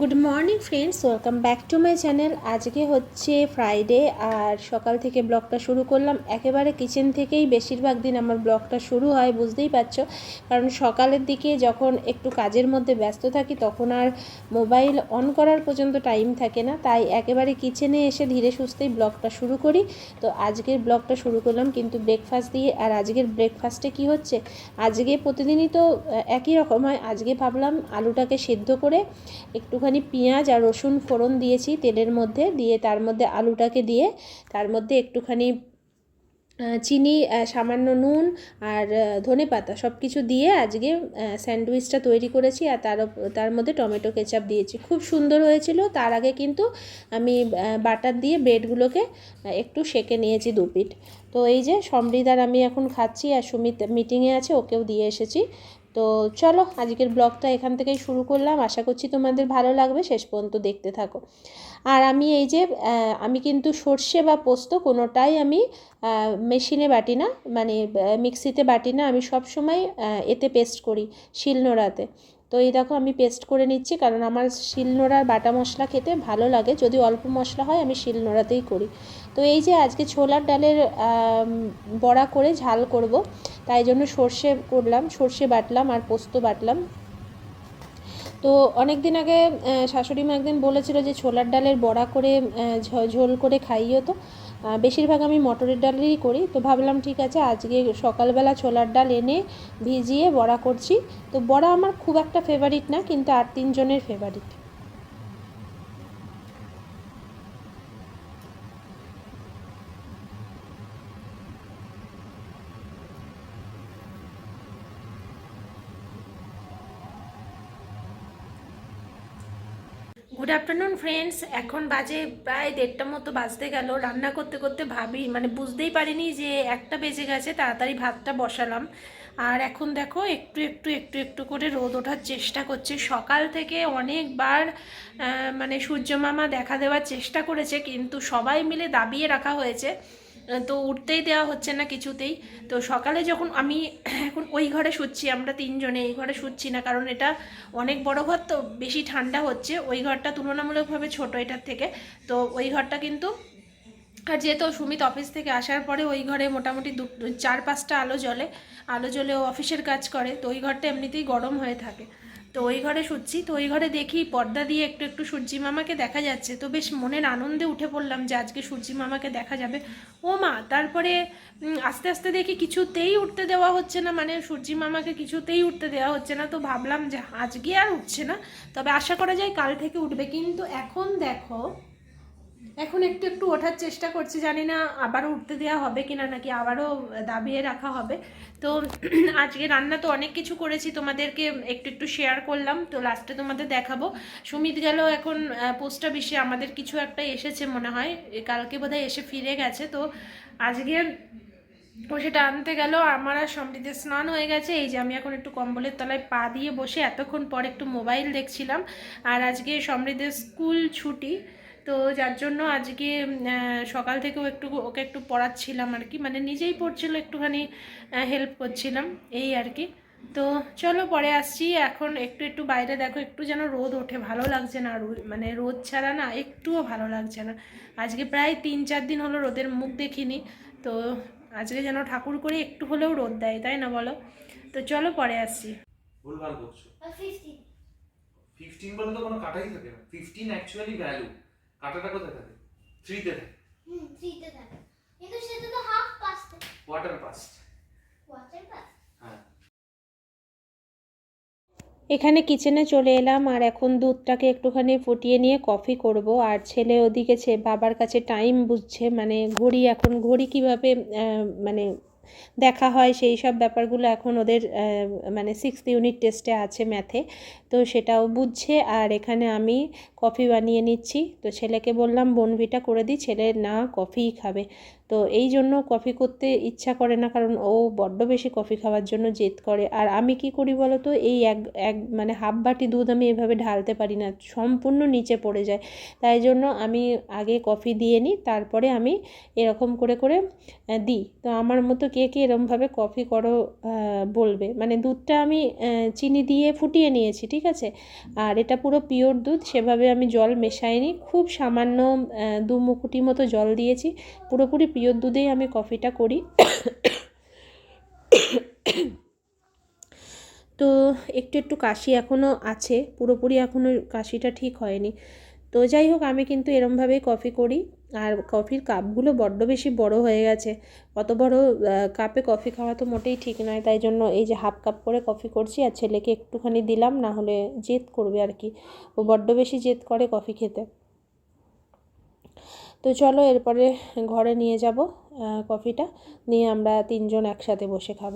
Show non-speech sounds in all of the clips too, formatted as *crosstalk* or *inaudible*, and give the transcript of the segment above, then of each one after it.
Good morning friends welcome back to my channel আজকে হচ্ছে Friday আর সকাল থেকে ব্লগটা শুরু করলাম। একেবারে কিচেন থেকেই বেশিরভাগ দিন আমার ব্লগটা শুরু হয়, বুঝতেই পারছ? কারণ সকালের দিকে যখন একটু কাজের মধ্যে ব্যস্ত থাকি, তখন আর মোবাইল অন করার পর্যন্ত টাইম থাকে না। তাই একেবারে কিচেনে এসে ধীরে সুস্থেই ব্লগটা শুরু করি। তো আজকের ব্লগটা শুরু করলাম কিন্তু ব্রেকফাস্ট দিয়ে। আর আজকের ব্রেকফাস্টে কি হচ্ছে? আজকে প্রতিদিনই তো একই রকম হয়। আজকে ভাবলাম আলুটাকে সেদ্ধ করে একটুখানি পেঁয়াজ আর রসুন ফোড়ন দিয়েছি তেলের মধ্যে, দিয়ে তার মধ্যে আলুটাকে দিয়ে তার মধ্যে একটুখানি চিনি সামান্য নুন আর ধনে পাতা সব কিছু দিয়ে আজকে স্যান্ডউইচটা তৈরি করেছি আর তার তার মধ্যে টমেটো কেচাপ দিয়েছি। খুব সুন্দর হয়েছিল। তার আগে কিন্তু আমি বাটার দিয়ে ব্রেডগুলোকে একটু সেকে নিয়েছি দু পিঠ। তো এই যে, সমৃদ্ধার আমি এখন খাচ্ছি আর সুমিত মিটিংয়ে আছে, ওকেও দিয়ে এসেছি। তো চলো, আজকের ব্লগটা এখান থেকেই শুরু করলাম। আশা করছি তোমাদের ভালো লাগবে। শেষ পর্যন্ত দেখতে থাকো। আর আমি এই যে আমি কিন্তু সর্ষে বা পোস্ত কোনোটাই আমি মেশিনে বাটি না মানে মিক্সিতে বাটি না, আমি সব সময় এতে পেস্ট করি শিলনোড়াতে। তো এই দেখো, আমি পেস্ট করে নিচ্ছি, কারণ আমার শিলনোড়ার বাটা মশলা খেতে ভালো লাগে। যদি অল্প মশলা হয়, আমি শিলনোড়াতেই করি। তো এই যে, আজকে ছোলার ডালের বড়া করে ঝাল করব তাই জন্য সর্ষে করলাম, সর্ষে বাটলাম আর পোস্ত বাটলাম। তো অনেক দিন আগে শাশুড়ি মা একদিন বলেছিল যে ছোলার ডালের বড়া করে ঝোল করে খাইও তো। বেশিরভাগ আমি মটরের ডালেরই করি। তো ভাবলাম ঠিক আছে, আজকে সকালবেলা ছোলার ডাল এনে ভিজিয়ে বড়া করছি। তো বড়া আমার খুব একটা ফেভারিট না, কিন্তু আর তিনজনের ফেভারিট আফটারনুন ফ্রেন্ডস এখন বাজে প্রায় দেড়টা মতো বাজতে গেল। রান্না করতে করতে ভাবি মানে বুঝতেই পারিনি যে একটা বেজে গেছে, তাড়াতাড়ি ভাতটা বসালাম। আর এখন দেখো, একটু একটু একটু একটু করে রোদ ওঠার চেষ্টা করছে। সকাল থেকে অনেকবার মানে সূর্যমামা দেখা দেওয়ার চেষ্টা করেছে, কিন্তু সবাই মিলে দাবিয়ে রাখা হয়েছে তো উঠতেই দেওয়া হচ্ছে না কিছুতেই। তো সকালে যখন আমি এখন ওই ঘরে শুচ্ছি, আমরা তিনজনে এই ঘরে শুচ্ছি না, কারণ এটা অনেক বড় ঘর তো বেশি ঠান্ডা হচ্ছে। ওই ঘরটা তুলনামূলকভাবে ছোট এটার থেকে। তো ওই ঘরটা কিন্তু আর যেহেতু সুমিত অফিস থেকে আসার পরে ওই ঘরে মোটামুটি দু, চার পাঁচটা আলো জ্বলে। আলো জ্বলে ও অফিসের কাজ করে, তো ওই ঘরটা এমনিতেই গরম হয়ে থাকে। তো ওই ঘরে শুচ্ছি, তো ওই ঘরে দেখি পর্দা দিয়ে একটু একটু সূর্যি মামাকে দেখা যাচ্ছে। তো বেশ মনের আনন্দে উঠে পড়লাম যে আজকে সূর্যি মামাকে দেখা যাবে। ও মা, তারপরে আস্তে আস্তে দেখি কিছুতেই উঠতে দেওয়া হচ্ছে না মানে সূর্যি মামাকে কিছুতেই উঠতে দেওয়া হচ্ছে না। তো ভাবলাম যে আজকে আর উঠছে না, তবে আশা করা যায় কাল থেকে উঠবে। কিন্তু এখন দেখো এখন একটু একটু ওঠার চেষ্টা করছি, জানি না আবারও উঠতে দেওয়া হবে কিনা, নাকি আবারও দাবিয়ে রাখা হবে। তো *clears throat* আজকে রান্না তো অনেক কিছু করেছি, তোমাদেরকে একটু একটু শেয়ার করলাম। তো লাস্টে তোমাদের দেখাবো। সুমিত গেল এখন পোস্ট অফিসে আমাদের কিছু একটা এসেছে মনে হয় কালকে বোধহয় এসে ফিরে গেছে। তো আজকে ও সেটা আনতে গেল, আমার আর সমৃদ্ধের স্নান হয়ে গেছে। এই যে আমি এখন একটু কম্বলের তলায় পা দিয়ে বসে এতক্ষণ পর একটু মোবাইল দেখছিলাম। আর আজকে সমৃদ্ধের স্কুল ছুটি তো যার জন্য আজকে সকাল থেকেও একটু ওকে একটু পড়াচ্ছিলাম আর কি। মানে নিজেই পড়ছিল একটুখানি হেল্প করছিলাম এই আর কি। তো চলো পরে আসছি। এখন একটু একটু বাইরে দেখো একটু যেন রোদ ওঠে। ভালো লাগছে না মানে রোদ ছাড়া না একটুও ভালো লাগছে না। আজকে প্রায় তিন চার দিন হলো রোদের মুখ দেখিনি। তো আজকে যেন ঠাকুর করে একটু হলেও রোদ দেয় তাই না বলো? তো চলো পরে আসছি। ভুলভাল করছ। ফিফটি ফিফটিন বলে তো কোনো কাটাই থাকে না। ফিফটিন অ্যাকচুয়ালি ভ্যালু কাটাটা কোথায় থাকে? থ্রিতে থাকে। হুম থ্রিতে থাকে। কিন্তু সেটা তো half past quarter past quarter past হ্যাঁ। এখানে কিচেনে চলে এলাম আর এখন দুধটাকে একটুখানি ফুটিয়ে নিয়ে কফি করব। আর ছেলে ওদিকে ছে বাবার কাছে টাইম বুঝছে মানে ঘড়ি এখন ঘড়ি কীভাবে মানে দেখা হয়, সেই সব ব্যাপারগুলো এখন ওদের মানে সিক্স ইউনিট টেস্টে আছে ম্যাথে তো সেটাও বুঝছে, আর এখানে আমি কফি বানিয়ে নিচ্ছি। তো ছেলেকে বললাম বনভিটা করে দিই, ছেলে, না কফিই খাবে। তো এই জন্য কফি করতে ইচ্ছা করে না, কারণ ও বড্ড বেশি কফি খাওয়ার জন্য জেদ করে। আর আমি কি করি বলো তো এই এক এক মানে হাফ বাটি দুধ আমি এভাবে ঢালতে পারি না, সম্পূর্ণ নিচে পড়ে যায়। তাই জন্য আমি আগে কফি দিয়ে নিই, তারপরে আমি এরকম করে করে দিই। তো আমার মতো কে কে এরমভাবে কফি করো বলবে? মানে দুধটা আমি চিনি দিয়ে ফুটিয়ে নিয়েছি, ঠিক আছে? আর এটা পুরো পিওর দুধ, সেভাবে আমি জল মেশাইনি। খুব সামান্য দু মুকুটি মতো জল দিয়েছি, পুরোপুরি পিওর দুধেই আমি কফিটা করি। তো একটু একটু কাশি এখনও আছে, পুরোপুরি এখনও কাশিটা ঠিক হয়নি। তো যাই হোক, আমি কিন্তু এরমভাবেই কফি করি। আর কফির কাপগুলো বড্ড বেশি বড় হয়ে গেছে। অত বড় কাপে কফি খাওয়া তো মোটেই ঠিক নয়। তাই জন্য এই যে হাফ কাপ করে কফি করছি আর ছেলেকে একটুখানি দিলাম না হলে জেদ করবে আর কি। ও বড্ড বেশি জেদ করে কফি খেতে। তো চলো এরপরে ঘরে নিয়ে যাব কফিটা। নিয়ে আমরা তিনজন একসাথে বসে খাব।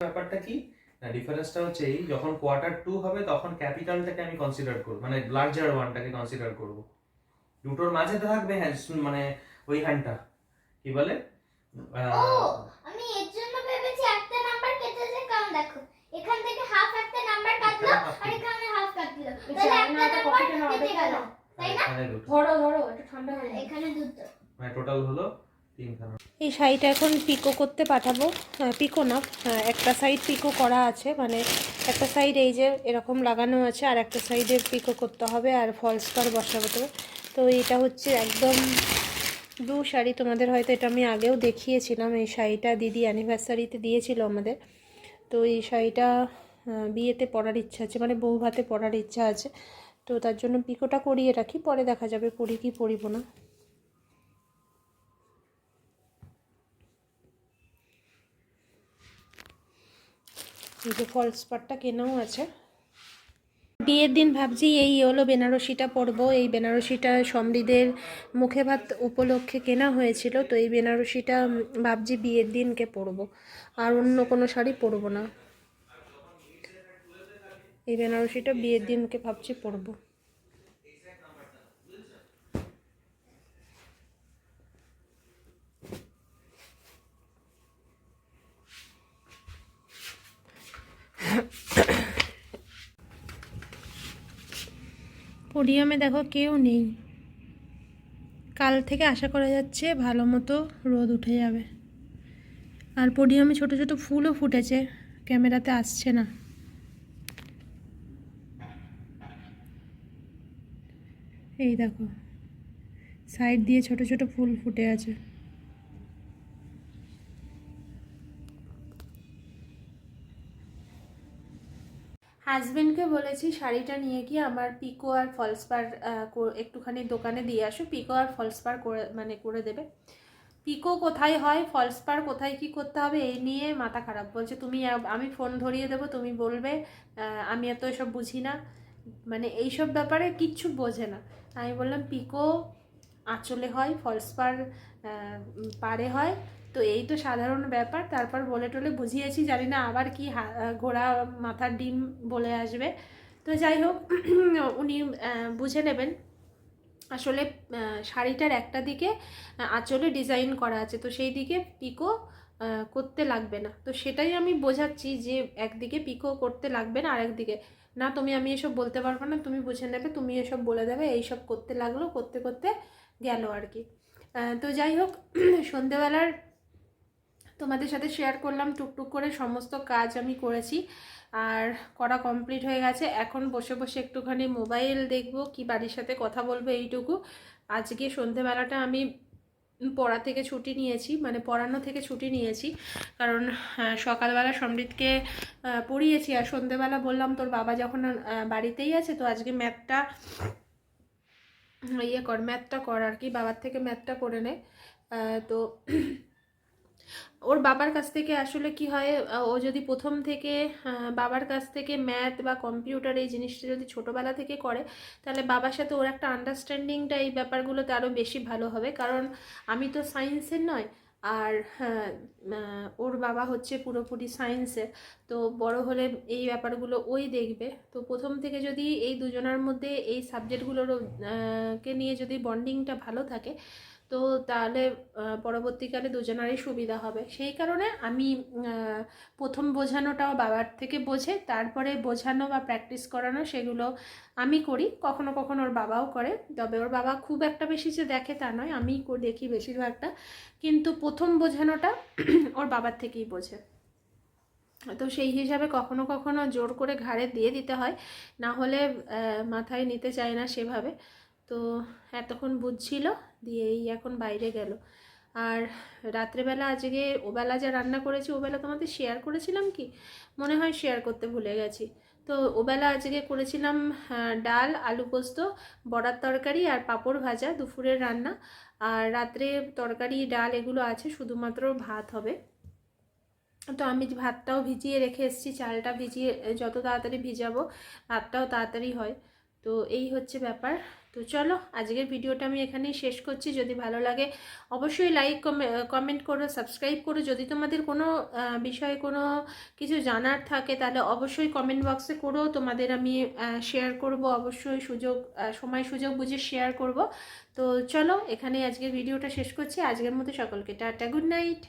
ব্যাপারটা কি? না ডিফারেন্সটা হচ্ছে এই যখন কোয়ার্টার টু হবে তখন ক্যাপিটালটাকে আমি কনসিডার করব মানে লার্জার ওয়ানটাকে কনসিডার করব। দুটোর মাঝে তো থাকবে হ্যাঁ মানে ওই হ্যান্ডটা কি বলে? আমি এর জন্য ভেবেছি একটা নাম্বার কেটেছে কারণ দেখো। এখান থেকে হাফ একটা নাম্বার কাটলো আর এখানে হাফ কাটলো। তাহলে একটা নাম্বার কেটে গেল তাই না? ধরো ধরো একটু ঠান্ডা হয়ে যাবে এখানে দুটো। মানে টোটাল হলো এই শাড়িটা এখন পিকো করতে পাঠাবো। পিকো না একটা সাইড পিকো করা আছে মানে একটা সাইড এই যে এরকম লাগানো আছে, আর একটা সাইডে পিকো করতে হবে, আর ফলস পার বসাবো তো। তো এটা হচ্ছে একদম ব্লু শাড়ি, তোমাদের হয়তো এটা আমি আগেও দেখিয়েছিলাম, এই শাড়িটা দিদি অ্যানিভার্সারিতে দিয়েছিল আমাদের। তো এই শাড়িটা বিয়েতে পরার ইচ্ছা আছে মানে বউ ভাতে পরার ইচ্ছা আছে। তো তার জন্য পিকোটা করিয়ে রাখি, পরে দেখা যাবে পরি কি পরিব না। এই যে ফলস পাটটা কেনাও আছে। বিয়ের দিন ভাবছি এই হলো বেনারসিটা পরব। এই বেনারসিটা সমৃদ্ধের মুখে ভাত উপলক্ষে কেনা হয়েছিল, তো এই বেনারসিটা ভাবছি বিয়ের দিনকে পরব। আর অন্য কোনো শাড়ি পরবো না। এই বেনারসিটা বিয়ের দিনকে ভাবছি পরবো। পোডিয়ামে দেখো কেউ নেই। কাল থেকে আশা করা যাচ্ছে ভালো মতো রোদ উঠে যাবে। আর পোডিয়ামে ছোট ছোট ফুলও ফুটেছে, ক্যামেরাতে আসছে না। এই দেখো, সাইড দিয়ে ছোট ছোট ফুল ফুটে আছে। হাজবেন্ডকে বলেছি, শাড়িটা নিয়ে গিয়ে আমার পিকো আর ফলস পার একটুখানি দোকানে দিয়ে আসো। পিকো আর ফলস পার করে মানে করে দেবে। পিকো কোথায় হয়? ফলস পার কোথায় কি করতে হবে? এই নিয়ে মাথা খারাপ। বলছে, তুমি আমি ফোন ধরিয়ে দেবো, তুমি বলবে আমি এত এসব বুঝি না। মানে এইসব ব্যাপারে কিচ্ছু বোঝে না। আমি বললাম পিকো আঁচলে হয় ফলস পার হয়। তো এই তো সাধারণ ব্যাপার। তারপর বলে টলে বুঝিয়েছি, জানি না আবার কি ঘোড়া মাথার ডিম বলে আসবে। তো যাই হোক, *clears throat* উনি বুঝে নেবেন। আসলে শাড়িটার একটা দিকে আঁচলে ডিজাইন করা আছে। তো সেই দিকে পিকো করতে লাগবে না। তো সেটাই আমি বোঝাচ্ছি যে একদিকে পিকো করতে লাগবে না আর একদিকে না, তুমি আমি এসব বলতে পারব না, তুমি বুঝে নেবে, তুমি এসব বলে দেবে, এইসব করতে লাগল, করতে করতে গেল আর কি। তো যাই হোক, *clears throat* সন্ধেবেলার তোমাদের সাথে শেয়ার করলাম, টুকটুক করে সমস্ত কাজ আমি করেছি, আর করা কমপ্লিট হয়ে গেছে। এখন বসে বসে একটুখানি মোবাইল দেখব, কি বাড়ির সাথে কথা বলব এইটুকু। আজকে সন্ধেবেলাটা আমি পড়া থেকে ছুটি নিয়েছি মানে পড়ানো থেকে ছুটি নিয়েছি, কারণ সকালবেলা সমৃদ্ধকে পড়িয়েছি। আর সন্ধেবেলা বললাম, তোর বাবা যখন বাড়িতেই আছে, তো আজকে ম্যাথটা ইয়ে কর ম্যাথটা কর আর কি, বাবার থেকে ম্যাথটা করে নে। তো *clears throat* ওর বাবার কাছ থেকে আসলে কি হয় ও যদি প্রথম থেকে বাবার কাছ থেকে ম্যাথ বা কম্পিউটার এই জিনিসটা যদি ছোটোবেলা থেকে করে, তাহলে বাবার সাথে ওর একটা আন্ডারস্ট্যান্ডিংটা এই ব্যাপারগুলোতে আরও বেশি ভালো হবে। কারণ আমি তো সায়েন্সের নয় আর হ্যাঁ, ওর বাবা হচ্ছে পুরোপুরি সায়েন্সের তো বড় হলে এই ব্যাপারগুলো ওই দেখবে। তো প্রথম থেকে যদি এই দুজনার মধ্যে এই সাবজেক্টগুলোর কে নিয়ে যদি বন্ডিংটা ভালো থাকে তো তাহলে পরবর্তীকালে দুজনারই সুবিধা হবে। সেই কারণে আমি প্রথম বোঝানোটাও বাবার থেকে বোঝে, তারপরে বোঝানো বা প্র্যাকটিস করানো সেগুলো আমি করি। কখনো কখনো ওর বাবাও করে, তবে ওর বাবা খুব একটা বেশি যে দেখে তা নয় আমি দেখি বেশিরভাগটা। কিন্তু প্রথম বোঝানোটা *clears throat* ওর বাবার থেকেই বোঝে। তো সেই হিসাবে কখনো কখনো জোর করে ঘাড়ে দিয়ে দিতে হয়, না হলে মাথায় নিতে চায় না সেভাবে। তো এতক্ষণ বুঝছিল দিয়ে এই এখন বাইরে গেল। আর রাত্রেবেলা আজকে ওবেলা যা রান্না করেছি, ওবেলা তোমাদের শেয়ার করেছিলাম কি? মনে হয় শেয়ার করতে ভুলে গেছি। তো ওবেলা আজকে করেছিলাম ডাল, আলু পোস্ত, বড়ার তরকারি আর পাঁপড় ভাজা, দুপুরের রান্না। আর রাত্রে তরকারি, ডাল এগুলো আছে, শুধুমাত্র ভাত হবে। তো আমি ভাতটাও ভিজিয়ে রেখে এসেছি, চালটা ভিজিয়ে, যত তাড়াতাড়ি ভিজাবো, ভাতটাও তাড়াতাড়ি হয়। তো এই হচ্ছে ব্যাপার। তো চলো, আজকের ভিডিওটা আমি এখানেই শেষ করছি। যদি ভালো লাগে, অবশ্যই লাইক কমেন্ট করো সাবস্ক্রাইব করো। যদি তোমাদের কোনো বিষয়ে কোনো কিছু জানার থাকে, তাহলে অবশ্যই কমেন্ট বক্সে করো। তোমাদের আমি শেয়ার করব, অবশ্যই সুযোগ সময় সুযোগ বুঝে শেয়ার করব। তো চলো এখানে আজকের ভিডিওটা শেষ করছি। আজকের মতো সকলকে টাটা গুড নাইট